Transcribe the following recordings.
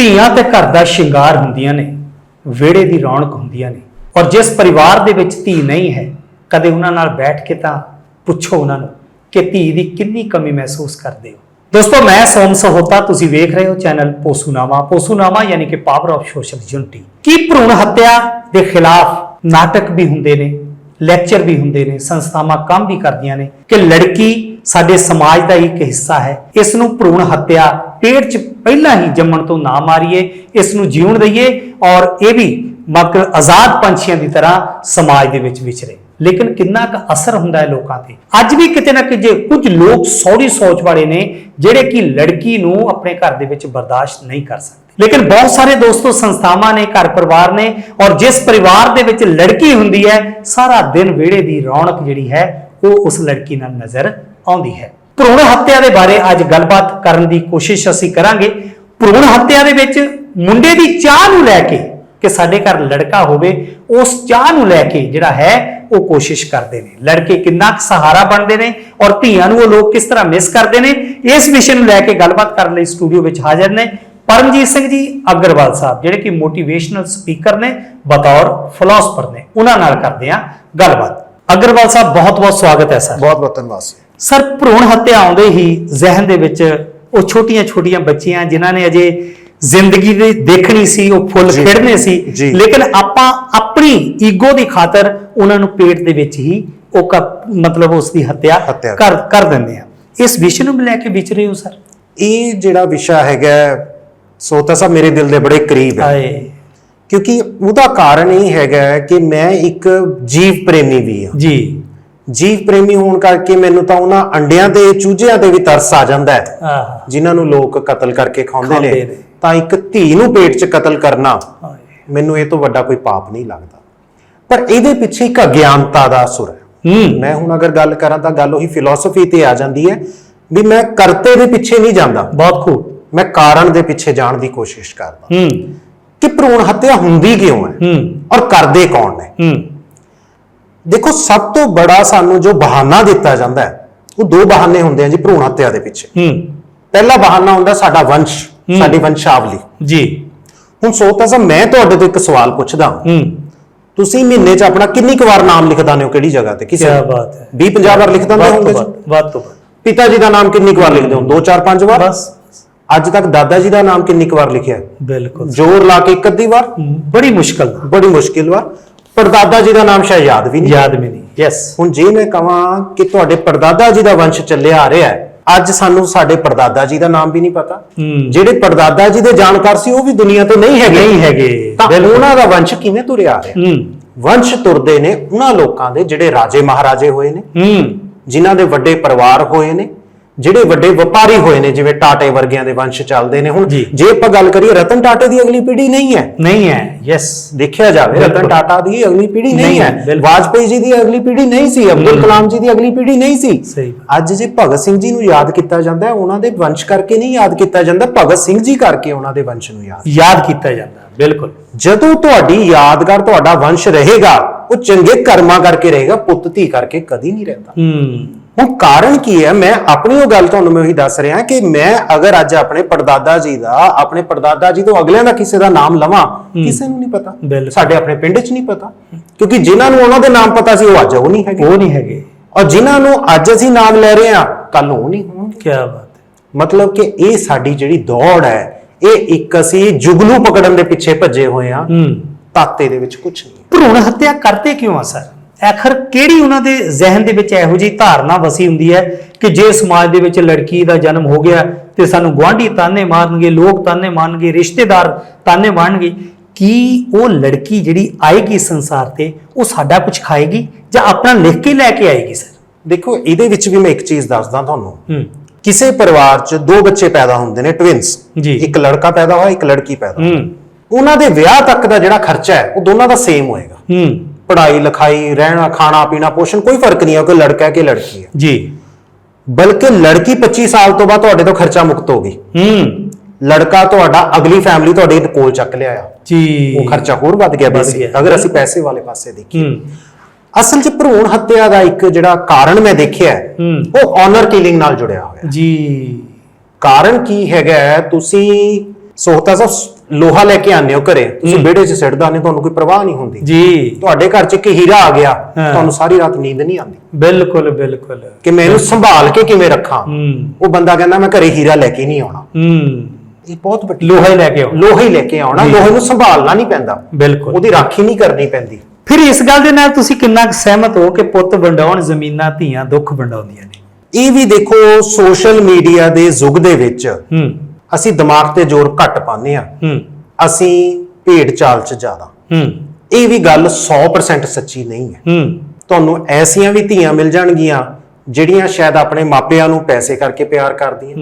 ਧੀਆਂ ਤੇ ਘਰ ਦਾ ਸ਼ਿੰਗਾਰ ਹੁੰਦੀਆਂ ਨੇ, ਵਿਹੜੇ ਦੀ ਰੌਣਕ ਹੁੰਦੀਆਂ ਨੇ। ਔਰ ਜਿਸ ਪਰਿਵਾਰ ਦੇ ਵਿੱਚ ਧੀ ਨਹੀਂ ਹੈ, ਕਦੇ ਉਹਨਾਂ ਨਾਲ ਬੈਠ ਕੇ ਤਾਂ ਪੁੱਛੋ ਉਹਨਾਂ ਨੂੰ ਕਿ ਧੀ ਦੀ ਕਿੰਨੀ ਕਮੀ ਮਹਿਸੂਸ ਕਰਦੇ ਹੋ। ਦੋਸਤੋ, ਮੈਂ ਸੋਮ ਸਹੋਤਾ, ਤੁਸੀਂ ਵੇਖ ਰਹੇ ਹੋ ਚੈਨਲ ਪੋਸੂਨਾਮਾ। ਪੋਸੂਨਾਮਾ ਯਾਨੀ ਕਿ ਪਾਵਰ ਆਫ ਸੋਸ਼ਲ ਯੂਨਿਟੀ ਕੀ ਭਰੂਣ ਹੱਤਿਆ ਦੇ ਖਿਲਾਫ ਨਾਟਕ ਵੀ ਹੁੰਦੇ ਨੇ ਲੈਕਚਰ ਵੀ ਹੁੰਦੇ ਨੇ, ਸੰਸਥਾਵਾਂ ਕੰਮ ਵੀ ਕਰਦੀਆਂ ਨੇ ਕਿ ਲੜਕੀ ਸਾਡੇ ਸਮਾਜ ਦਾ ਇੱਕ ਹਿੱਸਾ ਹੈ। ਇਸ ਨੂੰ ਭਰੂਣ ਹੱਤਿਆ ਪੇਟ 'ਚ ਪਹਿਲਾਂ ਹੀ ਜੰਮਣ ਤੋਂ ਨਾ ਮਾਰੀਏ, ਇਸ ਨੂੰ ਜੀਉਣ ਦਈਏ ਔਰ ਇਹ ਵੀ ਮਤਲਬ ਆਜ਼ਾਦ ਪੰਛੀਆਂ ਦੀ ਤਰ੍ਹਾਂ ਸਮਾਜ ਦੇ ਵਿੱਚ ਵਿਚਰੇ ਲੇਕਿਨ ਕਿੰਨਾ ਕੁ ਅਸਰ ਹੁੰਦਾ ਹੈ ਲੋਕਾਂ ਤੇ? ਅੱਜ ਵੀ ਕਿਤੇ ਨਾ ਕਿਤੇ ਕੁਝ ਲੋਕ ਸੌਰੀ ਸੋਚ ਵਾਲੇ ਨੇ ਜਿਹੜੇ ਕਿ ਲੜਕੀ ਨੂੰ ਆਪਣੇ ਘਰ ਦੇ ਵਿੱਚ ਬਰਦਾਸ਼ਤ ਨਹੀਂ ਕਰ ਸਕਦੇ। ਲੇਕਿਨ ਬਹੁਤ ਸਾਰੇ ਦੋਸਤੋ, ਸੰਸਥਾਵਾਂ ਨੇ, ਘਰ ਪਰਿਵਾਰ ਨੇ ਔਰ ਜਿਸ ਪਰਿਵਾਰ ਦੇ ਵਿੱਚ ਲੜਕੀ ਹੁੰਦੀ ਹੈ, ਸਾਰਾ ਦਿਨ ਵਿਹੜੇ ਦੀ ਰੌਣਕ ਜਿਹੜੀ ਹੈ, ਉਹ ਉਸ ਲੜਕੀ ਨਾਲ ਨਜ਼ਰ ਆਉਂਦੀ ਹੈ। ਭਰੂਣ ਹੱਤਿਆ ਦੇ ਬਾਰੇ ਅੱਜ ਗੱਲਬਾਤ ਕਰਨ ਦੀ ਕੋਸ਼ਿਸ਼ ਅਸੀਂ ਕਰਾਂਗੇ। ਭਰੂਣ ਹੱਤਿਆ ਦੇ ਵਿੱਚ ਮੁੰਡੇ ਦੀ ਚਾਹ ਨੂੰ ਲੈ ਕੇ ਕਿ ਸਾਡੇ ਘਰ ਲੜਕਾ ਹੋਵੇ, ਉਸ ਚਾਹ ਨੂੰ ਲੈ ਕੇ ਜਿਹੜਾ ਹੈ, ਉਹ ਕੋਸ਼ਿਸ਼ ਕਰਦੇ ਨੇ। ਲੜਕੇ ਕਿੰਨਾ ਕੁ ਸਹਾਰਾ ਬਣਦੇ ਨੇ ਔਰ ਧੀਆਂ ਨੂੰ ਉਹ ਲੋਕ ਕਿਸ ਤਰ੍ਹਾਂ ਮਿਸ ਕਰਦੇ ਨੇ, ਇਸ ਵਿਸ਼ੇ ਨੂੰ ਲੈ ਕੇ ਗੱਲਬਾਤ ਕਰਨ ਲਈ ਸਟੂਡੀਓ ਵਿੱਚ ਹਾਜ਼ਰ ਨੇ ਪਰਮਜੀਤ ਸਿੰਘ ਜੀ ਅਗਰਵਾਲ ਸਾਹਿਬ, ਜਿਹੜੇ ਕਿ ਮੋਟੀਵੇਸ਼ਨਲ ਸਪੀਕਰ ਨੇ, ਬਤੌਰ ਫਿਲਾਸਫਰ ਨੇ। ਉਹਨਾਂ ਨਾਲ ਕਰਦੇ ਆ ਗੱਲਬਾਤ। ਅਗਰਵਾਲ ਸਾਹਿਬ ਬਹੁਤ ਬਹੁਤ ਸਵਾਗਤ ਹੈ ਸਰ। ਬਹੁਤ ਬਹੁਤ ਧੰਨਵਾਦ ਸਰ ਭਰੂਣ ਹੱਤਿਆ ਆਉਂਦੇ ਹੀ ਜ਼ਿਹਨ ਦੇ ਵਿੱਚ ਉਹ ਛੋਟੀਆਂ-ਛੋਟੀਆਂ ਬੱਚੀਆਂ ਜਿਨ੍ਹਾਂ ਨੇ ਅਜੇ ਜ਼ਿੰਦਗੀ ਦੇ ਦੇਖਣੀ ਸੀ ਉਹ ਫੁੱਲ ਜੀ। ਖਿੜਨੇ ਸੀ। ਲੇਕਿਨ ਆਪਾਂ ਆਪਣੀ ਈਗੋ ਦੀ ਖਾਤਰ ਉਹਨਾਂ ਨੂੰ ਪੇਟ ਦੇ ਵਿੱਚ ਹੀ ਉਹ ਕ- ਮਤਲਬ ਉਸ ਦੀ ਹੱਤਿਆ ਕਰ ਕਰ ਦਿੰਦੇ ਆ ਇਸ ਵਿਸ਼ੇ ਨੂੰ ਲੈ ਕੇ ਵਿਚ ਰਹੇ ਹੋ ਸਰ? ਇਹ ਜਿਹੜਾ ਵਿਸ਼ਾ ਹੈਗਾ ਸੋਤਾ ਸਾਹਿਬ ਮੇਰੇ ਦਿਲ ਦੇ ਬੜੇ ਕਰੀਬ ਹੈ। ਹਾਏ। ਕਿਉਂਕਿ ਉਹਦਾ ਕਾਰਨ ਇਹ ਹੈਗਾ ਕਿ ਮੈਂ ਇੱਕ ਜੀਵ ਪ੍ਰੇਮੀ ਵੀ ਹਾਂ। ਜੀ। ਜੀਵ ਪ੍ਰੇਮੀ ਹੋਣ ਕਰਕੇ ਮੈਨੂੰ ਤਾਂ ਉਹਨਾਂ ਅੰਡਿਆਂ ਤੇ ਚੂਝਿਆਂ ਤੇ ਵੀ ਤਰਸ ਆ ਜਾਂਦਾ ਹੈ। ਜਿਨ੍ਹਾਂ ਨੂੰ ਲੋਕ ਕਤਲ ਕਰਕੇ ਖਾਂਦੇ ਨੇ। ਤਾਂ ਇੱਕ ਧੀ ਨੂੰ ਪੇਟ 'ਚ ਕਤਲ ਕਰਨਾ ਮੈਨੂੰ ਇਹ ਤੋਂ ਵੱਡਾ ਕੋਈ ਪਾਪ ਨਹੀਂ ਲੱਗਦਾ। ਪਰ ਇਹਦੇ ਪਿੱਛੇ ਇੱਕ ਅਗਿਆਨਤਾ ਦਾ ਅਸੁਰ ਹੈ। ਮੈਂ ਹੁਣ ਅਗਰ ਗੱਲ ਕਰਾਂ ਤਾਂ ਗੱਲ ਉਹੀ ਫਿਲਾਸਫੀ ਤੇ ਆ ਜਾਂਦੀ ਹੈ ਵੀ ਮੈਂ ਕਰਤੇ ਦੇ ਪਿੱਛੇ ਨਹੀਂ ਜਾਂਦਾ। ਬਹੁਤ ਖੂਬ। ਮੈਂ ਕਾਰਨ ਦੇ ਪਿੱਛੇ ਜਾਣ ਦੀ ਕੋਸ਼ਿਸ਼ ਕਰਦਾ। ਹੂੰ। ਕਿ ਭਰੂਣ ਹੱਤਿਆ ਹੁੰਦੀ ਕਿਉਂ ਹੈ? ਹੂੰ। ਔਰ ਕਰਦੇ ਕੌਣ ਨੇ? ਹੂੰ। ਦੇਖੋ ਸਭ ਤੋਂ ਬੜਾ ਸਾਨੂੰ ਜੋ ਬਹਾਨਾ ਦਿੱਤਾ ਜਾਂਦਾ ਹੈ ਉਹ ਦੋ ਬਹਾਨੇ ਹੁੰਦੇ ਆ ਜੀ ਭਰੂਣ ਹੱਤਿਆ ਦੇ ਪਿੱਛੇ। ਹੂੰ। ਪਹਿਲਾ ਬਹਾਨਾ ਹੁੰਦਾ ਸਾਡਾ ਵੰਸ਼ ਸਾਡੀ ਵੰਸ਼ਾਵਲੀ। ਜੀ। ਹੁਣ ਸੋਤਾ ਸਾਹਿਬ ਮੈਂ ਤੁਹਾਡੇ ਤੋਂ ਇੱਕ ਸਵਾਲ ਪੁੱਛਦਾ ਹਾਂ। ਤੁਸੀਂ ਮਹੀਨੇ 'ਚ ਆਪਣਾ ਕਿੰਨੀ ਕੁ ਵਾਰ ਨਾਮ ਲਿਖਦਾ ਨੇ ਹੋ ਕਿਹੜੀ ਜਗ੍ਹਾ ਤੇ? ਕੀ ਕਿਸੇ ਬਾਤ ਹੈ। 20 50 ਵਾਰ ਲਿਖ ਦਿੰਦੇ ਤੋਂ ਜੀ? ਵੱਧ ਤੋਂ ਪਿਤਾ ਜੀ ਦਾ ਨਾਮ ਕਿੰਨੀ ਕੁ ਵਾਰ ਲਿਖਦੇ ਹੋ? 2 4 5 ਵਾਰ? ਬਸ। ਅੱਜ ਤੱਕ ਦਾਦਾ ਜੀ ਦਾ ਨਾਮ ਕਿੰਨੀ ਕੁ ਵਾਰ ਲਿਖਿਆ? ਬਿਲਕੁਲ। ਜ਼ੋਰ ਲਾ ਕੇ ਇੱਕ ਅੱਧੀ ਵਾਰ? ਬੜੀ ਮੁਸ਼ਕਲ ਬੜੀ ਮੁਸ਼ਕਿਲ ਵਾਰ। ਪੜਦਾਦਾ ਜੀ ਦਾ ਨਾਮ ਸ਼ਾਇਦ ਯਾਦ ਵੀ ਨਹੀਂ। ਯਾਦ ਵੀ ਨਹੀਂ। ਯੈਸ ਹੁਣ ਜੇ ਮੈਂ ਕਹਾਂ ਕਿ ਤੁਹਾਡੇ ਪੜਦਾਦਾ ਜੀ ਦਾ ਵੰਸ਼ ਚੱਲਿਆ ਆ ਰਿਹਾ ਹੈ ਅੱਜ ਸਾਨੂੰ ਸਾਡੇ ਪੜਦਾਦਾ ਜੀ ਦਾ ਨਾਮ ਵੀ ਨਹੀਂ ਪਤਾ। ਜਿਹੜੇ ਪੜਦਾਦਾ ਜੀ ਦੇ ਜਾਣਕਾਰ ਸੀ ਉਹ ਵੀ ਦੁਨੀਆ ਤੋਂ ਨਹੀਂ ਹੈਗੇ। ਨਹੀਂ ਹੈਗੇ। ਤਾਂ ਉਹਨਾਂ ਦਾ ਵੰਸ਼ ਕਿਵੇਂ ਤੁਰਿਆ ਆ ਰਿਹਾ? ਵੰਸ਼ ਤੁਰਦੇ ਨੇ ਉਹਨਾਂ ਲੋਕਾਂ ਦੇ ਜਿਹੜੇ ਰਾਜੇ ਮਹਾਰਾਜੇ ਹੋਏ ਨੇ। ਜਿਨ੍ਹਾਂ ਦੇ ਵੱਡੇ ਪਰਿਵਾਰ ਹੋਏ ਨੇ। ਜਿਹੜੇ ਵੱਡੇ ਵਪਾਰੀ ਹੋਏ ਨੇ ਜਿਵੇਂ ਟਾਟੇ ਵਰਗਿਆਂ ਦੇ ਵੰਸ਼ ਚੱਲਦੇ ਨੇ ਹੁਣ ਜੀ। ਆਪਾਂ ਗੱਲ ਕਰੀਏ ਰਤਨ ਟਾਟੇ ਦੀ ਅਗਲੀ ਪੀੜ੍ਹੀ ਨਹੀਂ ਹੈ। ਨਹੀਂ ਹੈ ਯੈਸ ਦੇਖਿਆ ਜਾਵੇ ਰਤਨ। ਟਾਟਾ ਦੀ ਅਗਲੀ ਪੀੜ੍ਹੀ ਨਹੀਂ ਹੈ। ਵਾਜਪੇਈ ਜੀ ਦੀ ਅਗਲੀ ਪੀੜ੍ਹੀ ਨਹੀਂ ਸੀ ਅਬਦੁਲ ਕਲਾਮ ਜੀ ਦੀ ਅਗਲੀ ਪੀੜ੍ਹੀ ਨਹੀਂ ਸੀ। ਅੱਜ ਜੇ ਭਗਤ ਸਿੰਘ ਜੀ ਨੂੰ ਯਾਦ ਕੀਤਾ ਜਾਂਦਾ ਹੈ ਉਹਨਾਂ ਦੇ ਵੰਸ਼ ਕਰਕੇ ਨਹੀਂ ਯਾਦ ਕੀਤਾ ਜਾਂਦਾ ਭਗਤ ਸਿੰਘ ਜੀ ਕਰਕੇ ਉਹਨਾਂ ਦੇ ਵੰਸ਼ ਨੂੰ ਯਾਦ। ਯਾਦ ਕੀਤਾ ਜਾਂਦਾ ਬਿਲਕੁਲ। ਜਦੋਂ ਤੁਹਾਡੀ ਯਾਦਗਾਰ ਤੁਹਾਡਾ ਵੰਸ਼ ਰਹੇਗਾ ਉਹ ਚੰਗੇ ਕਰਮਾਂ ਕਰਕੇ ਰਹੇਗਾ ਪੁੱਤ ਧੀ ਕਰਕੇ ਕਦੀ ਨਹੀਂ ਰਹਿੰਦਾ। ਹੂੰ। ਹੁਣ ਕਾਰਨ ਕੀ ਹੈ? ਮੈਂ ਆਪਣੀ ਉਹ ਗੱਲ ਤੁਹਾਨੂੰ ਮੈਂ ਉਹੀ ਦੱਸ ਰਿਹਾ ਕਿ ਮੈਂ ਅਗਰ ਅੱਜ ਆਪਣੇ ਪੜਦਾਦਾ ਜੀ ਦਾ ਆਪਣੇ ਪੜਦਾਦਾ ਜੀ ਤੋਂ ਅਗਲਿਆਂ ਦਾ ਕਿਸੇ ਦਾ ਨਾਮ ਲਵਾਂ ਕਿਸੇ ਨੂੰ ਨਹੀਂ ਪਤਾ। ਸਾਡੇ ਆਪਣੇ ਪਿੰਡ 'ਚ ਨਹੀਂ ਪਤਾ। ਕਿਉਂਕਿ ਜਿਨ੍ਹਾਂ ਨੂੰ ਉਹਨਾਂ ਦੇ ਨਾਮ ਪਤਾ ਸੀ ਉਹ ਅੱਜ ਉਹ ਨਹੀਂ ਹੈਗੇ। ਉਹ ਨਹੀਂ ਹੈਗੇ। ਔਰ ਜਿਨ੍ਹਾਂ ਨੂੰ ਅੱਜ ਅਸੀਂ ਨਾਮ ਲੈ ਰਹੇ ਹਾਂ ਕੱਲ ਉਹ ਨਹੀਂ ਹੋਣਗੇ। ਕੀ ਬਾਤ ਹੈ। ਮਤਲਬ ਕਿ ਇਹ ਸਾਡੀ ਜਿਹੜੀ ਦੌੜ ਹੈ ਇਹ ਇੱਕ ਅਸੀਂ ਜੁਗਨੂ ਪਕੜਨ ਦੇ ਪਿੱਛੇ ਭੱਜੇ ਹੋਏ ਹਾਂ। ਹੂੰ। ਤਾਤੇ ਦੇ ਵਿੱਚ ਕੁਝ ਨਹੀਂ। ਭਰੂਣ ਹੱਤਿਆ ਕਰਦੇ ਕਿਉਂ ਆ ਸਰ? ਆਖਰ ਕਿਹੜੀ ਉਹਨਾਂ ਦੇ ਜ਼ਿਹਨ ਦੇ ਵਿੱਚ ਇਹੋ ਜਿਹੀ ਧਾਰਨਾ ਵਸੀ ਹੁੰਦੀ ਹੈ ਕਿ ਜੇ ਸਮਾਜ ਦੇ ਵਿੱਚ ਲੜਕੀ ਦਾ ਜਨਮ ਹੋ ਗਿਆ ਤੇ ਸਾਨੂੰ ਗੁਆਂਢੀ ਤਾਨੇ ਮਾਰਨਗੇ ਲੋਕ ਤਾਨੇ ਮਾਰਨਗੇ ਰਿਸ਼ਤੇਦਾਰ ਤਾਨੇ ਮਾਰਨਗੇ ਕੀ ਉਹ ਲੜਕੀ ਜਿਹੜੀ ਆਏਗੀ ਸੰਸਾਰ ਤੇ ਉਹ ਸਾਡਾ ਕੁਝ ਖਾਏਗੀ ਜਾਂ ਆਪਣਾ ਲਿਖ ਕੇ ਲੈ ਕੇ ਆਏਗੀ ਸਰ? ਦੇਖੋ ਇਹਦੇ ਵਿੱਚ ਵੀ ਮੈਂ ਇੱਕ ਚੀਜ਼ ਦੱਸਦਾ ਤੁਹਾਨੂੰ। ਕਿਸੇ ਪਰਿਵਾਰ 'ਚ ਦੋ ਬੱਚੇ ਪੈਦਾ ਹੁੰਦੇ ਨੇ ਟਵਿੰਸ ਜੀ। ਇੱਕ ਲੜਕਾ ਪੈਦਾ ਹੋਇਆ ਇੱਕ ਲੜਕੀ ਪੈਦਾ। ਉਹਨਾਂ ਦੇ ਵਿਆਹ ਤੱਕ ਦਾ ਜਿਹੜਾ ਖਰਚਾ ਹੈ ਉਹ ਦੋਨਾਂ ਦਾ ਸੇਮ ਹੋਏਗਾ। ਪੜ੍ਹਾਈ ਲਿਖਾਈ ਰਹਿਣਾ ਖਾਣਾ ਪੀਣਾ ਪੋਸ਼ਣ ਕੋਈ ਫ਼ਰਕ ਨਹੀਂ ਹੈ ਕਿ ਲੜਕਾ ਹੈ ਕਿ ਲੜਕੀ ਹੈ। ਜੀ। ਬਲਕਿ ਲੜਕੀ 25 ਸਾਲ ਤੋਂ ਬਾਅਦ ਤੁਹਾਡੇ ਤੋਂ ਖਰਚਾ ਮੁਕਤ ਹੋ ਗਈ। ਹੂੰ। ਲੜਕਾ ਤੁਹਾਡਾ ਅਗਲੀ ਫੈਮਿਲੀ ਤੁਹਾਡੇ ਕੋਲ ਚੱਕ ਲਿਆ ਆ। ਜੀ। ਉਹ ਖਰਚਾ ਹੋਰ ਵੱਧ ਗਿਆ ਬੇਸਿਕ। ਗਿਆ। ਅਗਰ ਅਸੀਂ ਪੈਸੇ ਵਾਲੇ ਪਾਸੇ ਦੇਖੀਏ। ਹੂੰ। ਅਸਲ 'ਚ ਭਰੂਣ ਹੱਤਿਆ ਦਾ ਇੱਕ ਜਿਹੜਾ ਕਾਰਨ ਮੈਂ ਦੇਖਿਆ ਉਹ ਆਨਰ ਕਿਲਿੰਗ ਨਾਲ ਜੁੜਿਆ ਹੋਇਆ। ਜੀ। ਕਾਰਨ ਕੀ ਹੈਗਾ? ਤੁਸੀਂ ਸੋਹਤਾ ਸਾਹਿਬ ਲੋਹਾ ਲੈ ਕੇ ਆਉਂਦੇ ਹੋ ਘਰੇ ਤੁਸੀਂ ਵਿਹੜੇ 'ਚ ਸਿੱਟਦਾ ਨੇ ਤੁਹਾਨੂੰ ਕੋਈ ਪਰਵਾਹ ਨਹੀਂ ਹੁੰਦੀ। ਜੀ। ਤੁਹਾਡੇ ਘਰ 'ਚ ਇੱਕ ਹੀਰਾ ਆ ਗਿਆ। ਤੁਹਾਨੂੰ ਸਾਰੀ ਰਾਤ ਨੀਂਦ ਨਹੀਂ ਆਉਂਦੀ। ਬਿਲਕੁਲ ਬਿਲਕੁਲ। ਕਿ ਮੈਂ ਇਹਨੂੰ ਸੰਭਾਲ ਕੇ ਕਿਵੇਂ ਰੱਖਾਂ? ਉਹ ਬੰਦਾ ਕਹਿੰਦਾ ਮੈਂ ਘਰੇ ਹੀਰਾ ਲੈ ਕੇ ਨਹੀਂ ਆਉਣਾ। ਇਹ ਬਹੁਤ ਵੱਡੀ ਲੋਹਾ ਹੀ ਲੈ ਕੇ ਆਓ ਲੋਹਾ ਹੀ ਲੈ ਕੇ ਆਉਣਾ। ਲੋਹੇ ਨੂੰ ਸੰਭਾਲਣਾ ਨਹੀਂ ਪੈਂਦਾ। ਬਿਲਕੁਲ। ਉਹਦੀ ਰਾਖੀ ਨਹੀਂ ਕਰਨੀ ਪੈਂਦੀ। ਫਿਰ ਇਸ ਗੱਲ ਦੇ ਨਾਲ ਤੁਸੀਂ ਕਿੰਨਾ ਸਹਿਮਤ ਹੋ ਕਿ ਪੁੱਤ ਵੰਡਾਉਣ ਜ਼ਮੀਨਾਂ ਧੀਆਂ ਦੁੱਖ ਵੰਡਾਉਂਦੀਆਂ ਨੇ? ਇਹ ਵੀ ਦੇਖੋ ਸੋਸ਼ਲ ਮੀਡੀਆ ਦੇ ਯੁੱਗ ਦੇ ਵਿੱਚ ਹੂੰ। ਅਸੀਂ ਦਿਮਾਗ ਤੇ ਜ਼ੋਰ ਘੱਟ ਪਾਉਂਦੇ ਆ ਹੂੰ। ਅਸੀਂ ਭੇਡ ਚਾਲ 'ਚ ਜ਼ਿਆਦਾ। ਹੂੰ। ਇਹ ਵੀ ਗੱਲ 100% ਸੱਚੀ ਨਹੀਂ ਹੈ। ਹੂੰ। ਤੁਹਾਨੂੰ ਐਸੀਆਂ ਵੀ ਧੀਆਂ ਮਿਲ ਜਾਣਗੀਆਂ ਜਿਹੜੀਆਂ ਸ਼ਾਇਦ ਆਪਣੇ ਮਾਪਿਆਂ ਨੂੰ ਪੈਸੇ ਕਰਕੇ ਪਿਆਰ ਕਰਦੀਆਂ।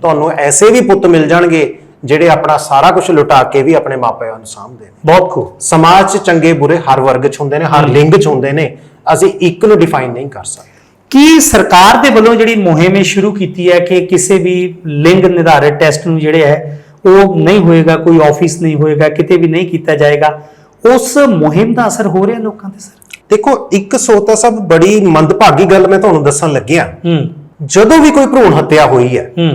ਤੁਹਾਨੂੰ ਐਸੇ ਵੀ ਪੁੱਤ ਮਿਲ ਜਾਣਗੇ ਜਿਹੜੇ ਆਪਣਾ ਸਾਰਾ ਕੁਝ ਲੁਟਾ ਕੇ ਵੀ ਆਪਣੇ ਮਾਪਿਆਂ ਨੂੰ ਸਾਂਭਦੇ ਨੇ। ਬਹੁਤ ਖੂਬ। ਸਮਾਜ 'ਚ ਚੰਗੇ ਬੁਰੇ ਹਰ ਵਰਗ 'ਚ ਹੁੰਦੇ ਨੇ ਹਰ ਲਿੰਗ 'ਚ ਹੁੰਦੇ ਨੇ। ਅਸੀਂ ਇੱਕ ਨੂੰ ਡਿਫਾਈਨ ਨਹੀਂ ਕਰ ਸਕਦੇ। ਕੀ ਸਰਕਾਰ ਦੇ ਵੱਲੋਂ ਜਿਹੜੀ ਮੁਹਿੰਮ ਇਹ ਸ਼ੁਰੂ ਕੀਤੀ ਹੈ ਕਿ ਕਿਸੇ ਵੀ ਲਿੰਗ ਨਿਰਧਾਰਿਤ ਟੈਸਟ ਨੂੰ ਜਿਹੜੇ ਹੈ ਉਹ ਨਹੀਂ ਹੋਏਗਾ ਕੋਈ ਆਫਿਸ ਨਹੀਂ ਹੋਏਗਾ ਕਿਤੇ ਵੀ ਨਹੀਂ ਕੀਤਾ ਜਾਏਗਾ ਉਸ ਮੁਹਿੰਮ ਦਾ ਅਸਰ ਹੋ ਰਿਹਾ ਲੋਕਾਂ ਤੇ ਸਰ? ਦੇਖੋ ਇੱਕ ਸੋਤਾ ਸਭ ਬੜੀ ਮੰਦਭਾਗੀ ਗੱਲ ਮੈਂ ਤੁਹਾਨੂੰ ਦੱਸਣ ਲੱਗਿਆ। ਹੂੰ। ਜਦੋਂ ਵੀ ਕੋਈ ਭਰੂਣ ਹੱਤਿਆ ਹੋਈ ਹੈ ਹੂੰ।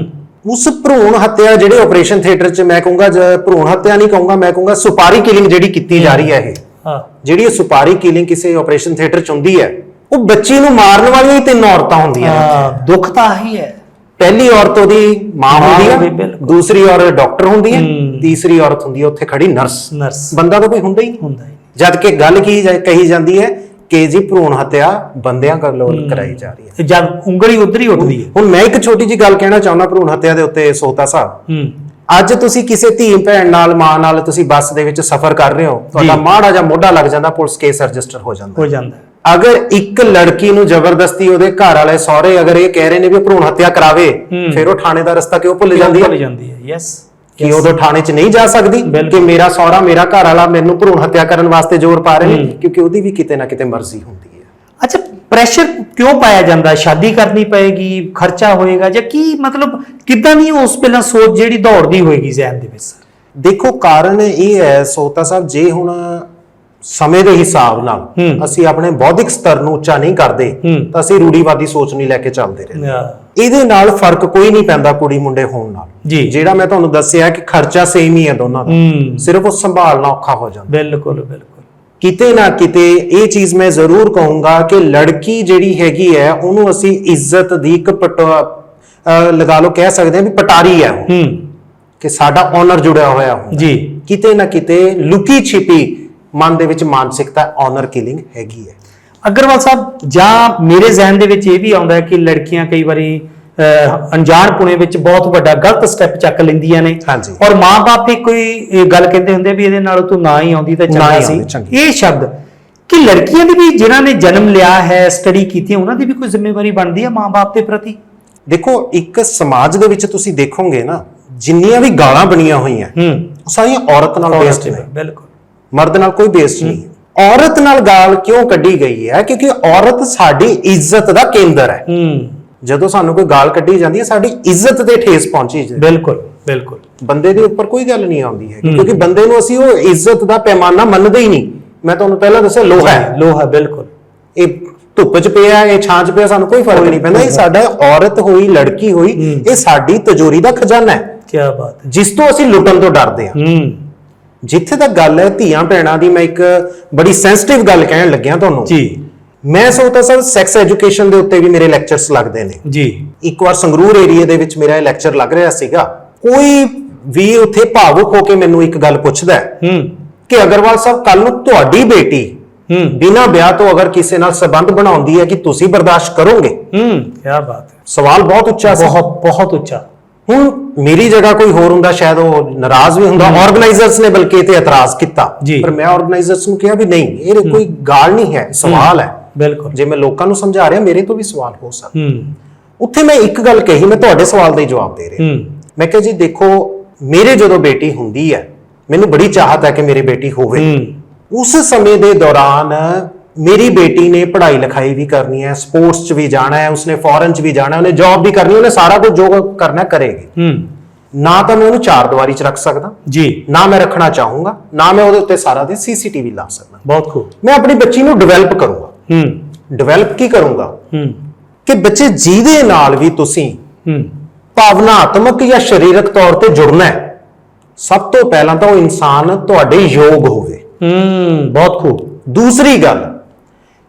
ਉਸ ਭਰੂਣ ਹੱਤਿਆ ਜਿਹੜੇ ਆਪਰੇਸ਼ਨ ਥੀਏਟਰ 'ਚ ਮੈਂ ਕਹੂੰਗਾ ਜ- ਭਰੂਣ ਹੱਤਿਆ ਨਹੀਂ ਕਹੂੰਗਾ ਮੈਂ ਕਹੂੰਗਾ ਸੁਪਾਰੀ ਕਿਲਿੰਗ ਜਿਹੜੀ ਕੀਤੀ ਜਾ ਰਹੀ ਹੈ ਇਹ। ਹਾਂ। ਜਿਹੜੀ ਇਹ ਸੁਪਾਰੀ ਕਿਲਿੰਗ ਕਿਸੇ ਆਪਰੇਸ਼ਨ ਥੀਏਟਰ 'ਚ ਹੁੰਦੀ ਹੈ ਉਹ ਬੱਚੀ ਨੂੰ ਮਾਰਨ ਵਾਲੀਆਂ ਹੀ ਤਿੰਨ ਔਰਤਾਂ ਹੁੰਦੀਆਂ ਨੇ। ਹਾਂ, ਦੁੱਖ ਤਾਂ ਆਹੀ ਹੈ। ਪਹਿਲੀ ਔਰਤ ਉਹਦੀ ਮਾਂ ਮਾਂ ਹੁੰਦੀ ਹੁੰਦੀ, ਹੈ ਬਿਲਕੁਲ। ਦੂਸਰੀ ਔਰਤ ਡਾਕਟਰ ਹੁੰਦੀ ਹੈ ਹੂੰ। ਤੀਸਰੀ ਔਰਤ ਹੁੰਦੀ ਹੈ ਉੱਥੇ ਖੜੀ ਨਰਸ। ਨਰਸ। ਬੰਦਾ ਤਾਂ ਕੋਈ ਹੁੰਦਾ ਹੀ ਨਹੀਂ। ਹੁੰਦਾ ਹੀ ਜਦ ਕਿ ਗੱਲ ਕੀ ਜਾ- ਕਹੀ ਜਾਂਦੀ ਹੈ ਕਿ ਜੀ ਭਰੂਣ ਹੱਤਿਆ ਬੰਦਿਆਂ ਵੱਲੋਂ ਕਰਾਈ ਜਾ ਰਹੀ ਹੈ। ਤੇ ਜਦ ਉਂਗਲੀ ਉਧਰ ਹੀ ਉੱਠਦੀ ਹੈ। ਹੁਣ ਮੈਂ ਇੱਕ ਛੋਟੀ ਜੀ ਗੱਲ ਕਹਿਣਾ ਚਾਹੁੰਦਾ ਭਰੂਣ ਹੱਤਿਆ ਦੇ ਉੱਤੇ ਸੋਤਾ ਸਾਹਿਬ। ਹੂੰ। ਅੱਜ ਤੁਸੀਂ ਕਿਸੇ ਧੀ ਭੈਣ ਨਾਲ ਮਾਂ ਨਾਲ ਤੁਸੀਂ ਬੱਸ ਦੇ ਵਿੱਚ ਸਫ਼ਰ ਕਰ ਰਹੇ ਹੋ ਤੁਹਾਡਾ। ਮਾੜਾ ਜਿਹਾ ਮੋਢਾ ਲੱਗ ਜਾਂਦਾ ਪੁਲਿਸ ਕੇਸ ਰਜਿਸਟਰ ਹੋ ਜਾਂਦਾ। ਹੋ ਜਾਂਦਾ। ਹੈ। ਅਗਰ ਇੱਕ ਲੜਕੀ ਨੂੰ ਜ਼ਬਰਦਸਤੀ ਉਹਦੇ ਘਰ ਵਾਲੇ ਸਹੁਰੇ ਅਗਰ ਇਹ ਕਹਿ ਰਹੇ ਨੇ ਵੀ ਭਰੂਣ ਹੱਤਿਆ ਕਰਾਵੇ। ਫਿਰ ਉਹ ਥਾਣੇ ਦਾ ਰਸਤਾ ਕਿਉਂ ਭੁੱਲ ਜਾਂਦੀ ਭੁੱਲ ਹੈ ਜਾਂਦੀ ਹੈ ਯੈਸ ਕਿ ਉਦੋਂ ਥਾਣੇ 'ਚ ਨਹੀਂ ਜਾ ਸਕਦੀ। ਕਿ ਮੇਰਾ ਸਹੁਰਾ ਮੇਰਾ ਘਰ ਵਾਲਾ ਮੈਨੂੰ ਭਰੂਣ ਹੱਤਿਆ ਕਰਨ ਵਾਸਤੇ ਜ਼ੋਰ ਪਾ ਰਹੇ ਨੇ। ਕਿਉਂਕਿ ਉਹਦੀ ਵੀ ਕਿਤੇ ਨਾ ਕਿਤੇ ਮਰਜ਼ੀ ਹੁੰਦੀ ਹੈ ਅੱਛਾ ਪ੍ਰੈਸ਼ਰ ਕਿਉਂ ਪਾਇਆ ਜਾਂਦਾ? ਸ਼ਾਦੀ ਕਰਨੀ ਪਏਗੀ ਖਰਚਾ ਹੋਏਗਾ ਜਾਂ ਕੀ ਮਤਲਬ ਕਿੱਦਾਂ ਦੀ ਉਸ ਪਹਿਲਾਂ ਸੋਚ ਜਿਹੜੀ ਦੌੜਦੀ ਹੋਏਗੀ ਜ਼ਿਹਨ ਦੇ ਵਿੱਚ ਦੇਖੋ ਕਾਰਨ ਇਹ ਹੈ ਸੋਤਾ ਸਾਹਿਬ ਜੇ ਹੁਣ ਸਮੇਂ ਦੇ ਹਿਸਾਬ ਨਾਲ। ਅਸੀਂ ਆਪਣੇ ਬੌਧਿਕ ਸਤਰ ਨੂੰ ਉੱਚਾ ਨਹੀਂ ਕਰਦੇ। ਤਾਂ ਅਸੀਂ ਰੂੜੀਵਾਦੀ ਸੋਚ ਨਹੀਂ ਲੈ ਕੇ ਚੱਲਦੇ ਰਹਿੰਦੇ। ਇਹਦੇ ਨਾਲ ਫ਼ਰਕ ਕੋਈ ਨਹੀਂ ਪੈਂਦਾ ਕੁੜੀ ਮੁੰਡੇ ਹੋਣ ਨਾਲ। ਜਿਹੜਾ ਮੈਂ ਤੁਹਾਨੂੰ ਦੱਸਿਆ ਕਿ ਖਰਚਾ ਸੇਮ ਹੀ ਹੈ ਦੋਨਾਂ ਦਾ। ਸਿਰਫ ਉਹ ਸੰਭਾਲਣਾ ਔਖਾ ਹੋ ਜਾਂਦਾ। ਬਿਲਕੁਲ ਬਿਲਕੁਲ। ਕਿਤੇ ਨਾ ਕਿਤੇ ਇਹ ਚੀਜ਼ ਮੈਂ ਜ਼ਰੂਰ ਕਹੂੰਗਾ ਕਿ ਲੜਕੀ ਜਿਹੜੀ ਹੈਗੀ ਹੈ ਉਹਨੂੰ ਅਸੀਂ ਇੱਜ਼ਤ ਦੀ ਇੱਕ ਪਟ ਲਗਾ ਲਓ ਕਹਿ ਸਕਦੇ ਹਾਂ ਵੀ ਪਟਾਰੀ ਹੂੰ ਕਿ ਸਾਡਾ ਓਨਰ ਜੁੜਿਆ ਹੋਇਆ ਹੁੰਦਾ। ਜੀ। ਕਿਤੇ ਨਾ ਕਿਤੇ ਲੁਕੀ ਛਿਪੀ ਮਨ ਦੇ ਵਿੱਚ ਮਾਨਸਿਕਤਾ ਓਨਰ ਕਿਲਿੰਗ ਹੈਗੀ ਹੈ। ਅਗਰਵਾਲ ਸਾਹਿਬ ਜਾਂ ਮੇਰੇ ਜ਼ਿਹਨ ਦੇ ਵਿੱਚ ਇਹ ਵੀ ਆਉਂਦਾ ਹੈ ਕਿ ਲੜਕੀਆਂ ਕਈ ਵਾਰੀ ਅਣਜਾਣ ਪੁਣੇ ਵਿੱਚ ਬਹੁਤ ਵੱਡਾ ਗਲਤ ਸਟੈਪ ਚੱਕ ਲੈਂਦੀਆਂ ਨੇ। ਹਾਂਜੀ। ਔਰ ਮਾਪੇ ਵੀ ਕੋਈ ਗੱਲ ਕਹਿੰਦੇ ਹੁੰਦੇ ਵੀ ਇਹਦੇ ਨਾਲ ਤੂੰ ਨਾ ਹੀ ਆਉਂਦੀ ਤਾਂ ਚੰਗਾ ਸੀ। ਇਹ ਸ਼ਬਦ ਕਿ ਲੜਕੀਆਂ ਦੀ ਵੀ ਜਿਨ੍ਹਾਂ ਨੇ ਜਨਮ ਲਿਆ ਹੈ ਸਟੱਡੀ ਕੀਤੀ ਹੈ ਉਹਨਾਂ ਦੀ ਵੀ ਕੋਈ ਜ਼ਿੰਮੇਵਾਰੀ ਬਣਦੀ ਹੈ ਮਾਪੇ ਦੇ ਪ੍ਰਤੀ? ਦੇਖੋ ਇੱਕ ਸਮਾਜ ਦੇ ਵਿੱਚ ਤੁਸੀਂ ਦੇਖੋਗੇ ਨਾ ਜਿੰਨੀਆਂ ਵੀ ਗਾਲਾਂ ਬਣੀਆਂ ਹੋਈਆਂ ਹੂੰ। ਸਾਰੀਆਂ ਔਰਤ ਨਾਲ ਬੇਸਡ ਨੇ। ਬਿਲਕੁਲ। ਮਰਦ ਨਾਲ ਕੋਈ ਬੇਸਡ ਨਹੀਂ। ਔਰਤ ਨਾਲ ਗਾਲ ਕਿਉਂ ਕੱਢੀ ਗਈ ਹੈ? ਕਿਉਂਕਿ ਔਰਤ ਸਾਡੀ ਇੱਜ਼ਤ ਦਾ ਕੇਂਦਰ ਹੈ। ਹੂੰ। ਜਦੋਂ ਸਾਨੂੰ ਕੋਈ ਗਾਲ ਕੱਢੀ ਜਾਂਦੀ ਹੈ ਸਾਡੀ ਇੱਜ਼ਤ ਤੇ ਠੇਸ ਪਹੁੰਚੀ ਜਾਂਦੀ ਹੈ। ਬਿਲਕੁਲ ਬਿਲਕੁਲ। ਬੰਦੇ ਦੇ ਉੱਪਰ ਕੋਈ ਗੱਲ ਨਹੀਂ ਆਉਂਦੀ ਹੈ। ਕਿਉਂਕਿ ਬੰਦੇ ਨੂੰ ਅਸੀਂ ਉਹ ਇੱਜ਼ਤ ਦਾ ਪੈਮਾਨਾ ਮੰਨਦੇ ਹੀ ਨਹੀਂ। ਮੈਂ ਤੁਹਾਨੂੰ ਪਹਿਲਾਂ ਦੱਸਿਆ ਲੋਹਾ ਹੈ। ਲੋਹਾ ਬਿਲਕੁਲ। ਇਹ ਧੁੱਪ 'ਚ ਪਿਆ ਇਹ ਛਾਂ 'ਚ ਪਿਆ ਸਾਨੂੰ ਕੋਈ ਫ਼ਰਕ ਨਹੀਂ ਪੈਂਦਾ। ਇਹ ਸਾਡਾ ਔਰਤ ਹੋਈ ਲੜਕੀ ਹੋਈ ਇਹ ਸਾਡੀ ਤਜੋਰੀ ਦਾ ਖਜ਼ਾਨਾ ਹੈ। ਕੀ ਬਾਤ ਹੈ। ਜਿਸ ਤੋਂ ਅਸੀਂ ਲੁੱਟਣ ਤੋਂ ਡਰਦੇ ਹਾਂ। ਹੂੰ। ਜਿੱਥੇ ਤੱਕ ਗੱਲ ਹੈ ਧੀਆਂ ਭੈਣਾਂ ਦੀ ਮੈਂ ਇੱਕ ਬੜੀ ਸੈਂਸਿਟਿਵ ਗੱਲ ਕਹਿਣ ਲੱਗਿਆ ਤੁਹਾਨੂੰ। ਜੀ। ਮੈਂ ਸੋਚਦਾ ਸਰ ਸੈਕਸ ਐਜੂਕੇਸ਼ਨ ਦੇ ਉੱਤੇ ਵੀ ਮੇਰੇ ਲੈਕਚਰਸ ਲੱਗਦੇ ਨੇ। ਜੀ। ਇੱਕ ਵਾਰ ਸੰਗਰੂਰ ਏਰੀਆ ਦੇ ਵਿੱਚ ਮੇਰਾ ਇਹ ਲੈਕਚਰ ਲੱਗ ਰਿਹਾ ਸੀਗਾ। ਕੋਈ ਵੀ ਉੱਥੇ ਭਾਵੁਕ ਹੋ ਕੇ ਮੈਨੂੰ ਇੱਕ ਗੱਲ ਪੁੱਛਦਾ ਹੈ ਕਿ ਅਗਰਵਾਲ ਸਾਹਿਬ ਕੱਲ ਨੂੰ ਤੁਹਾਡੀ ਬੇਟੀ ਹੂੰ। ਬਿਨਾਂ ਵਿਆਹ ਤੋਂ ਅਗਰ ਕਿਸੇ ਨਾਲ ਸਬੰਧ ਬਣਾਉਂਦੀ ਹੈ ਕਿ ਤੁਸੀਂ ਬਰਦਾਸ਼ਤ ਕਰੋਗੇ? ਹੂੰ। ਕੀ ਬਾਤ ਹੈ। ਸਵਾਲ ਬਹੁਤ ਉੱਚਾ ਸੀ। ਬਹੁਤ ਬਹੁਤ ਉੱਚਾ। ਹੁਣ ਮੇਰੀ ਜਗ੍ਹਾ ਕੋਈ ਹੋਰ ਹੁੰਦਾ ਸ਼ਾਇਦ ਉਹ ਨਾਰਾਜ਼ ਵੀ ਹੁੰਦਾ। ਆਰਗੇਨਾਈਜ਼ਰਸ ਨੇ ਬਲਕਿ ਤੇ ਇਤਰਾਜ਼ ਕੀਤਾ। ਪਰ ਮੈਂ ਆਰਗੇਨਾਈਜ਼ਰਸ ਨੂੰ ਕਿਹਾ ਵੀ ਨਹੀਂ ਇਹ ਕੋਈ ਗਾਲ ਨਹੀਂ ਹੈ ਸਵਾਲ ਹੈ। ਬਿਲਕੁਲ। ਜੇ ਮੈਂ ਲੋਕਾਂ ਨੂੰ ਸਮਝਾ ਰਿਹਾ ਮੇਰੇ ਤੋਂ ਵੀ ਸਵਾਲ ਹੋ ਸਕਦਾ। ਉੱਥੇ ਮੈਂ ਇੱਕ ਗੱਲ ਕਹੀ ਮੈਂ ਤੁਹਾਡੇ ਸਵਾਲ ਦਾ ਹੀ ਜਵਾਬ ਦੇ ਰਿਹਾ। ਮੈਂ ਕਿਹਾ ਜੀ ਦੇਖੋ ਮੇਰੇ ਜਦੋਂ ਬੇਟੀ ਹੁੰਦੀ ਹੈ ਮੈਨੂੰ ਬੜੀ ਚਾਹਤ ਹੈ ਕਿ ਮੇਰੀ ਬੇਟੀ ਹੋਵੇ। ਉਸ ਸਮੇਂ ਦੇ ਦੌਰਾਨ ਮੇਰੀ ਬੇਟੀ ਨੇ ਪੜ੍ਹਾਈ ਲਿਖਾਈ ਵੀ ਕਰਨੀ ਹੈ ਸਪੋਰਟਸ 'ਚ ਵੀ ਜਾਣਾ ਹੈ ਉਸਨੇ ਫੋਰਨ 'ਚ ਵੀ ਜਾਣਾ ਹੈ ਉਹਨੇ ਜੌਬ ਵੀ ਕਰਨੀ ਉਹਨੇ ਸਾਰਾ ਕੁਝ ਜੋ ਕਰਨਾ ਕਰੇਗੀ। ਹੂੰ। ਨਾ ਤਾਂ ਮੈਂ ਉਹਨੂੰ ਚਾਰ ਦੀਵਾਰੀ 'ਚ ਰੱਖ ਸਕਦਾ ਜੀ। ਨਾ ਮੈਂ ਰੱਖਣਾ ਚਾਹੂੰਗਾ ਨਾ ਮੈਂ ਉਹਦੇ ਉੱਤੇ ਸਾਰਾ ਦਿਨ ਸੀਸੀਟੀਵੀ ਲਾ ਸਕਦਾ। ਬਹੁਤ ਖੂਬ। ਮੈਂ ਆਪਣੀ ਬੱਚੀ ਨੂੰ ਡਿਵੈਲਪ ਕਰੂੰਗਾ। ਹੂੰ। ਡਿਵੈਲਪ ਕੀ ਕਰੂੰਗਾ? ਹੂੰ। ਕਿ ਬੱਚੇ ਜਿਹਦੇ ਨਾਲ ਵੀ ਤੁਸੀਂ ਹੂੰ। ਭਾਵਨਾਤਮਕ ਜਾਂ ਸਰੀਰਕ ਤੌਰ ਤੇ ਜੁੜਨਾ ਹੈ ਸਭ ਤੋਂ ਪਹਿਲਾਂ ਤਾਂ ਉਹ ਇਨਸਾਨ ਤੁਹਾਡੇ ਯੋਗ ਹੋਵੇ। ਹੂੰ ਬਹੁਤ ਖੂਬ। ਦੂਸਰੀ ਗੱਲ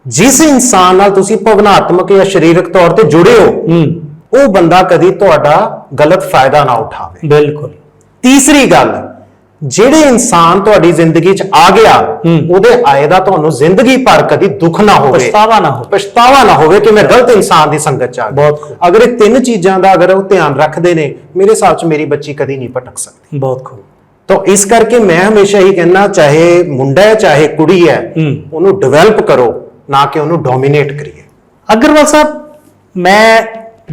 ਜਿਸ ਇਨਸਾਨ ਨਾਲ ਤੁਸੀਂ ਭਾਵਨਾਤਮਕ ਜਾਂ ਸਰੀਰਕ ਤੌਰ ਤੇ ਜੁੜੇ ਹੋ ਉਹ ਬੰਦਾ ਕਦੀ ਤੁਹਾਡਾ ਗਲਤ ਫਾਇਦਾ ਨਾ ਉਠਾਵੇ। ਬਿਲਕੁਲ। ਤੀਸਰੀ ਗੱਲ ਜਿਹੜੇ ਇਨਸਾਨ ਤੁਹਾਡੀ ਜ਼ਿੰਦਗੀ 'ਚ ਆ ਗਿਆ। ਉਹਦੇ ਆਏ ਦਾ ਤੁਹਾਨੂੰ ਜ਼ਿੰਦਗੀ ਭਰ ਕਦੀ ਦੁੱਖ ਨਾ ਹੋਵੇ। ਪਛਤਾਵਾ ਨਾ ਹੋ ਪਛਤਾਵਾ ਨਾ ਹੋਵੇ ਕਿ ਮੈਂ ਗਲਤ ਇਨਸਾਨ ਦੀ ਸੰਗਤ 'ਚ ਆ ਗਿਆ। ਅਗਰ ਇਹ ਤਿੰਨ ਚੀਜ਼ਾਂ ਦਾ ਅਗਰ ਉਹ ਧਿਆਨ ਰੱਖਦੇ ਨੇ ਮੇਰੇ ਹਿਸਾਬ 'ਚ ਮੇਰੀ ਬੱਚੀ ਕਦੀ ਨਹੀਂ ਭਟਕ ਸਕਦੀ। ਬਹੁਤ ਖੂਬ। ਤਾਂ ਇਸ ਕਰਕੇ ਮੈਂ ਹਮੇਸ਼ਾ ਹੀ ਕਹਿੰਦਾ ਚਾਹੇ ਮੁੰਡਾ ਹੈ ਚਾਹੇ ਕੁੜੀ ਹੂੰ ਉਹਨੂੰ ਡਿਵੈਲਪ ਕਰੋ। ਨਾ ਕਿ ਉਹਨੂੰ ਡੋਮਿਨੇਟ ਕਰੀਏ ਅਗਰਵਾਲ ਸਾਹਿਬ ਮੈਂ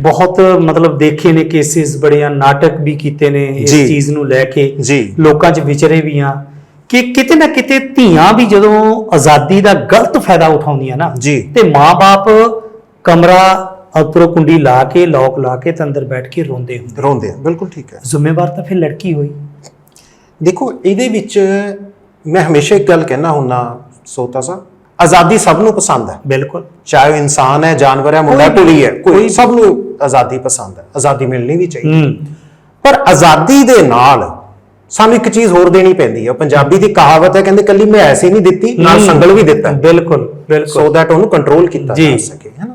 ਬਹੁਤ ਮਤਲਬ ਦੇਖੇ ਨੇ ਕੇਸਿਸ ਬੜੀਆਂ ਨਾਟਕ ਵੀ ਕੀਤੇ ਨੇ ਇਸ। ਚੀਜ਼ ਨੂੰ ਲੈ ਕੇ। ਲੋਕਾਂ 'ਚ ਵਿਚਰੇ ਵੀ ਆ ਕਿ ਕਿਤੇ ਨਾ ਕਿਤੇ ਧੀਆਂ ਵੀ ਜਦੋਂ ਆਜ਼ਾਦੀ ਦਾ ਗਲਤ ਫਾਇਦਾ ਉਠਾਉਂਦੀਆਂ ਨਾ। ਤੇ ਮਾਪੇ ਕਮਰਾ ਉੱਪਰੋਂ ਕੁੰਡੀ ਲਾ ਕੇ ਲੋਕ ਲਾ ਕੇ ਤੇ ਅੰਦਰ ਬੈਠ ਕੇ ਰੋਂਦੇ ਹੁੰਦੇ ਰੋਂਦੇ ਆ ਬਿਲਕੁਲ ਠੀਕ ਹੈ ਜ਼ਿੰਮੇਵਾਰ ਤਾਂ ਫਿਰ ਲੜਕੀ ਹੋਈ ਦੇਖੋ ਇਹਦੇ ਵਿੱਚ ਮੈਂ ਹਮੇਸ਼ਾ ਇੱਕ ਗੱਲ ਕਹਿਣਾ ਹੁੰਨਾ ਸੋਤਾ ਸਾਹਿਬ ਆਜ਼ਾਦੀ ਸਭ ਨੂੰ ਪਸੰਦ ਹੈ। ਬਿਲਕੁਲ। ਚਾਹੇ ਉਹ ਇਨਸਾਨ ਹੈ ਜਾਨਵਰ ਹੈ ਮੁੰਡਾ ਕੁੜੀ ਹੈ ਕੋਈ ਸਭ ਨੂੰ ਆਜ਼ਾਦੀ ਪਸੰਦ ਹੈ। ਆਜ਼ਾਦੀ ਮਿਲਣੀ ਵੀ ਚਾਹੀਦੀ। ਹੂੰ। ਪਰ ਆਜ਼ਾਦੀ ਦੇ ਨਾਲ ਸਾਨੂੰ ਇੱਕ ਚੀਜ਼ ਹੋਰ ਦੇਣੀ ਪੈਂਦੀ ਹੈ। ਪੰਜਾਬੀ ਦੀ ਕਹਾਵਤ ਹੈ ਕਹਿੰਦੇ ਕੱਲੀ ਮੈਂ ਐਸੀ ਨਹੀਂ ਦਿੱਤੀ ਨਾਲ। ਸੰਗਲ ਵੀ ਦਿੱਤਾ ਬਿਲਕੁਲ ਬਿਲਕੁਲ। ਸੋ ਦੈਟ ਉਹਨੂੰ ਕੰਟਰੋਲ ਕੀਤਾ ਜੀ। ਸਕੇ ਹੈ ਨਾ?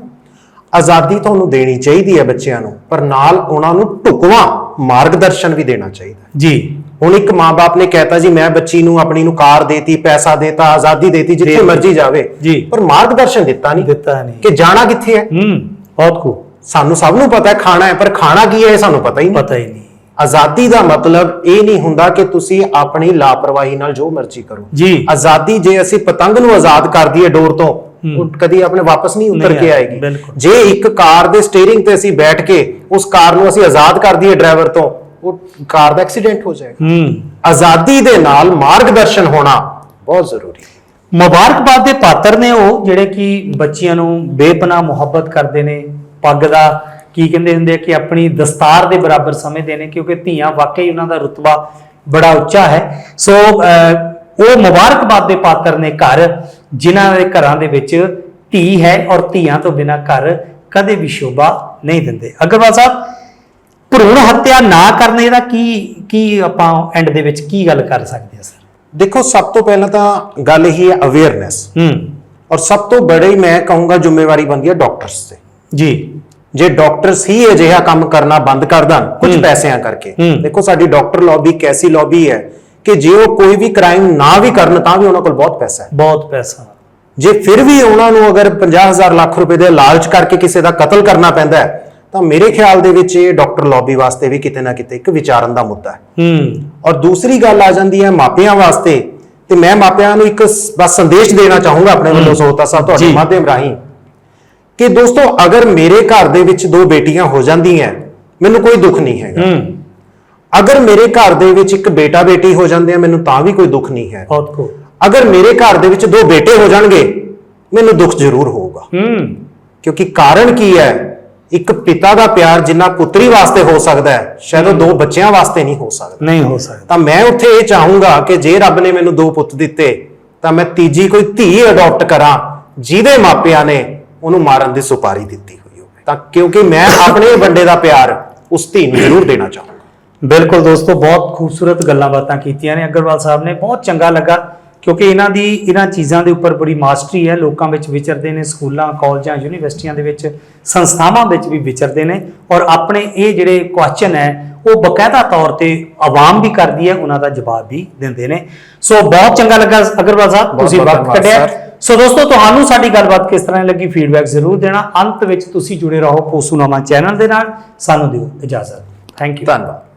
ਆਜ਼ਾਦੀ ਤੁਹਾਨੂੰ ਦੇਣੀ ਚਾਹੀਦੀ ਹੈ ਬੱਚਿਆਂ ਨੂੰ ਪਰ ਨਾਲ ਉਹਨਾਂ ਨੂੰ ਢੁਕਵਾਂ ਮਾਰਗਦਰਸ਼ਨ ਵੀ ਦੇਣਾ ਚਾਹੀਦਾ। ਜੀ। ਹੁਣ ਇੱਕ ਮਾਂ-ਬਾਪ ਨੇ ਕਹਿਤਾ ਜੀ ਮੈਂ ਬੱਚੀ ਨੂੰ ਆਪਣੀ ਨੂੰ ਕਾਰ ਦੇਤੀ ਪੈਸਾ ਦੇਤਾ ਆਜ਼ਾਦੀ ਦੇਤੀ ਜਿੱਥੇ। ਮਰਜ਼ੀ ਜਾਵੇ। ਪਰ ਮਾਰਗਦਰਸ਼ਨ ਦਿੱਤਾ ਨਹੀਂ। ਦਿੱਤਾ ਨਹੀਂ। ਕਿ ਜਾਣਾ ਕਿੱਥੇ ਹੈ? ਹੂੰ। ਬਹੁਤ ਖੂਬ। ਸਾਨੂੰ ਸਭ ਨੂੰ ਪਤਾ ਹੈ ਖਾਣਾ ਹੈ ਪਰ ਖਾਣਾ ਕੀ ਹੈ ਇਹ ਸਾਨੂੰ ਪਤਾ ਹੀ ਨਹੀਂ। ਪਤਾ ਹੀ ਨਹੀਂ। ਆਜ਼ਾਦੀ ਦਾ ਮਤਲਬ ਇਹ ਨਹੀਂ ਹੁੰਦਾ ਕਿ ਤੁਸੀਂ ਆਪਣੀ ਲਾਪਰਵਾਹੀ ਨਾਲ ਜੋ ਮਰਜ਼ੀ ਕਰੋ। ਜੀ। ਆਜ਼ਾਦੀ ਜੇ ਅਸੀਂ ਪਤੰਗ ਨੂੰ ਆਜ਼ਾਦ ਕਰ ਦਈਏ ਡੋਰ ਤੋਂ ਉਹ ਕਦੀ ਆਪਣੇ ਵਾਪਸ ਨਹੀਂ ਉਤਰ ਕੇ ਆਏਗੀ। ਜੇ ਇੱਕ ਕਾਰ ਦੇ ਸਟੀਅਰਿੰਗ ਤੇ ਅਸੀਂ ਬੈਠ ਕੇ ਉਸ ਕਾਰ ਨੂੰ ਅਸੀਂ ਆਜ਼ਾਦ ਕਰ ਦਈਏ ਡਰਾਈਵਰ ਤੋਂ ਉਹ ਕਾਰ ਦਾ ਐਕਸੀਡੈਂਟ ਹੋ ਜਾਏਗਾ। ਹੂੰ। ਆਜ਼ਾਦੀ ਦੇ ਨਾਲ ਮਾਰਗਦਰਸ਼ਨ ਹੋਣਾ ਬਹੁਤ ਜ਼ਰੂਰੀ ਹੈ। ਮੁਬਾਰਕਬਾਦ ਦੇ ਪਾਤਰ ਨੇ ਉਹ ਜਿਹੜੇ ਕਿ ਬੱਚਿਆਂ ਨੂੰ ਬੇਪਨਾਹ ਮੁਹੱਬਤ ਕਰਦੇ ਨੇ ਪੱਗ ਦਾ ਕੀ ਕਹਿੰਦੇ ਹੁੰਦੇ ਆ ਕਿ ਆਪਣੀ ਦਸਤਾਰ ਦੇ ਬਰਾਬਰ ਸਮਝਦੇ ਨੇ ਕਿਉਂਕਿ ਧੀਆਂ ਵਾਕਈ ਉਹਨਾਂ ਦਾ ਰੁਤਬਾ ਬੜਾ ਉੱਚਾ ਹੈ। ਸੋ ਉਹ ਮੁਬਾਰਕਬਾਦ ਦੇ ਪਾਤਰ ਨੇ ਘਰ ਜਿਨ੍ਹਾਂ ਦੇ ਘਰਾਂ ਦੇ ਵਿੱਚ ਧੀ ਹੈ ਔਰ ਧੀਆਂ ਤੋਂ ਬਿਨਾ ਘਰ ਕਦੇ ਵੀ ਸ਼ੋਭਾ ਨਹੀਂ ਦਿੰਦੇ। ਅਗਰਵਾਲ ਸਾਹਿਬ ਭਰੂਣ ਹੱਤਿਆ ਨਾ ਕਰਨੇ ਦਾ ਕੀ ਕੀ ਆਪਾਂ ਐਂਡ ਦੇ ਵਿੱਚ ਕੀ ਗੱਲ ਕਰ ਸਕਦੇ ਹਾਂ ਸਰ? ਦੇਖੋ ਸਭ ਤੋਂ ਪਹਿਲਾਂ ਤਾਂ ਗੱਲ ਇਹੀ ਹੈ ਅਵੇਅਰਨੈਸ ਹੂੰ। ਔਰ ਸਭ ਤੋਂ ਬੜੀ ਮੈਂ ਕਹੂੰਗਾ ਜ਼ਿੰਮੇਵਾਰੀ ਬਣਦੀ ਹੈ ਡਾਕਟਰਸ ਤੇ। ਜੀ। ਜੇ ਡਾਕਟਰਸ ਹੀ ਅਜਿਹਾ ਕੰਮ ਕਰਨਾ ਬੰਦ ਕਰ ਦੇਣ ਕੁਝ। ਪੈਸਿਆਂ ਕਰਕੇ। ਦੇਖੋ ਸਾਡੀ ਡਾਕਟਰ ਲੌਬੀ ਕੈਸੀ ਲੌਬੀ ਹੈ ਕਿ ਜੇ ਉਹ ਕੋਈ ਵੀ ਕ੍ਰਾਈਮ ਨਾ ਵੀ ਕਰਨ ਤਾਂ ਵੀ ਉਹਨਾਂ ਕੋਲ ਬਹੁਤ ਪੈਸਾ ਹੈ। ਬਹੁਤ ਪੈਸਾ। ਜੇ ਫਿਰ ਵੀ ਉਹਨਾਂ ਨੂੰ ਅਗਰ 50000 ਲੱਖ ਰੁਪਏ ਦੇ ਲਾਲਚ ਕਰਕੇ ਕਿਸੇ ਦਾ ਕਤਲ ਕਰਨਾ ਪੈਂਦਾ ਹੈ ਤਾਂ ਮੇਰੇ ਖਿਆਲ ਦੇ ਵਿੱਚ ਇਹ ਡਾਕਟਰ ਲੌਬੀ ਵਾਸਤੇ ਵੀ ਕਿਤੇ ਨਾ ਕਿਤੇ ਇੱਕ ਵਿਚਾਰਨ ਦਾ ਮੁੱਦਾ ਹੈ। ਹੂੰ। ਔਰ ਦੂਸਰੀ ਗੱਲ ਆ ਜਾਂਦੀ ਹੈ ਮਾਪਿਆਂ ਵਾਸਤੇ ਤੇ ਮੈਂ ਮਾਪਿਆਂ ਨੂੰ ਇੱਕ ਬਸ ਸੰਦੇਸ਼ ਦੇਣਾ ਚਾਹੂੰਗਾ ਆਪਣੇ ਵੱਲੋਂ ਸੋਤਾ ਸਾਹਿਬ ਤੁਹਾਡੇ। ਮਾਧਿਅਮ ਰਾਹੀਂ ਕਿ ਦੋਸਤੋ ਅਗਰ ਮੇਰੇ ਘਰ ਦੇ ਵਿੱਚ ਦੋ ਬੇਟੀਆਂ ਹੋ ਜਾਂਦੀਆਂ ਮੈਨੂੰ ਕੋਈ ਦੁੱਖ ਨਹੀਂ ਹੈਗਾ। ਹੂੰ। ਅਗਰ ਮੇਰੇ ਘਰ ਦੇ ਵਿੱਚ ਇੱਕ ਬੇਟਾ ਬੇਟੀ ਹੋ ਜਾਂਦੇ ਆ ਮੈਨੂੰ ਤਾਂ ਵੀ ਕੋਈ ਦੁੱਖ ਨਹੀਂ ਹੈ। ਬਹੁਤ ਕੋ ਅਗਰ ਮੇਰੇ ਘਰ ਦੇ ਵਿੱਚ ਦੋ ਬੇਟੇ ਹੋ ਜਾਣਗੇ ਮੈਨੂੰ ਦੁੱਖ ਜ਼ਰੂਰ ਹੋਊਗਾ। ਹੂੰ। ਕਿਉਂਕਿ ਕਾਰਨ ਕੀ ਹੈ? ਇੱਕ ਪਿਤਾ ਦਾ ਪਿਆਰ ਜਿੰਨਾ ਪੁੱਤਰੀ ਵਾਸਤੇ ਹੋ ਸਕਦਾ ਹੈ ਸ਼ਾਇਦ ਉਹ ਦੋ ਬੱਚਿਆਂ ਵਾਸਤੇ ਨਹੀਂ ਹੋ ਸਕਦਾ। ਨਹੀਂ ਹੋ ਸਕਦਾ। ਤਾਂ ਮੈਂ ਉੱਥੇ ਇਹ ਚਾਹੂੰਗਾ ਕਿ ਜੇ ਰੱਬ ਨੇ ਮੈਨੂੰ ਦੋ ਪੁੱਤ ਦਿੱਤੇ ਤਾਂ ਮੈਂ ਤੀਜੀ ਕੋਈ ਧੀ ਅਡਾਪਟ ਕਰਾਂ ਜਿਹਦੇ ਮਾਪਿਆਂ ਨੇ ਉਹਨੂੰ ਮਾਰਨ ਦੀ ਸੁਪਾਰੀ ਦਿੱਤੀ ਹੋਈ ਹੋਵੇ। ਤਾਂ ਕਿਉਂਕਿ ਮੈਂ ਆਪਣੇ ਬੰਦੇ ਦਾ ਪਿਆਰ ਉਸ ਧੀ ਨੂੰ ਜ਼ਰੂਰ ਦੇਣਾ ਚਾਹੂੰਗਾ। ਬਿਲਕੁਲ ਦੋਸਤੋ ਬਹੁਤ ਖੂਬਸੂਰਤ ਗੱਲਾਂ ਬਾਤਾਂ ਕੀਤੀਆਂ ਨੇ। ਅਗਰਵਾਲ ਸਾਹਿਬ ਨੇ ਬਹੁਤ ਚੰਗਾ ਲੱਗਾ। ਕਿਉਂਕਿ ਇਹਨਾਂ ਦੀ ਇਹਨਾਂ ਚੀਜ਼ਾਂ ਦੇ ਉੱਪਰ ਬੜੀ ਮਾਸਟਰੀ ਹੈ। ਲੋਕਾਂ ਵਿੱਚ ਵਿਚਰਦੇ ਨੇ ਸਕੂਲਾਂ ਕਾਲਜਾਂ ਯੂਨੀਵਰਸਿਟੀਆਂ ਦੇ ਵਿੱਚ ਸੰਸਥਾਵਾਂ ਵਿੱਚ ਵੀ ਵਿਚਰਦੇ ਨੇ। ਔਰ ਆਪਣੇ ਇਹ ਜਿਹੜੇ ਕੁਐਸਚਨ ਹੈ ਉਹ ਬਕਾਇਦਾ ਤੌਰ ਤੇ ਆਵਾਮ ਵੀ ਕਰਦੀ ਹੈ ਉਹਨਾਂ ਦਾ ਜਵਾਬ ਵੀ ਦਿੰਦੇ ਨੇ। ਸੋ ਬਹੁਤ ਚੰਗਾ ਲੱਗਾ ਅਗਰਵਾਲ ਸਾਹਿਬ ਤੁਸੀਂ ਵਕਤ ਕੱਢਿਆ। ਸੋ ਦੋਸਤੋ ਤੁਹਾਨੂੰ ਸਾਡੀ ਗੱਲਬਾਤ ਕਿਸ ਤਰ੍ਹਾਂ ਲੱਗੀ ਫੀਡਬੈਕ ਜ਼ਰੂਰ ਦੇਣਾ। ਅੰਤ ਵਿੱਚ ਤੁਸੀਂ ਜੁੜੇ ਰਹੋ ਪੋਸੂਨਾਮਾ ਚੈਨਲ ਦੇ ਨਾਲ। ਸਾਨੂੰ ਦਿਓ ਇਜਾਜ਼ਤ। ਥੈਂਕ ਯੂ ਧੰਨਵਾਦ।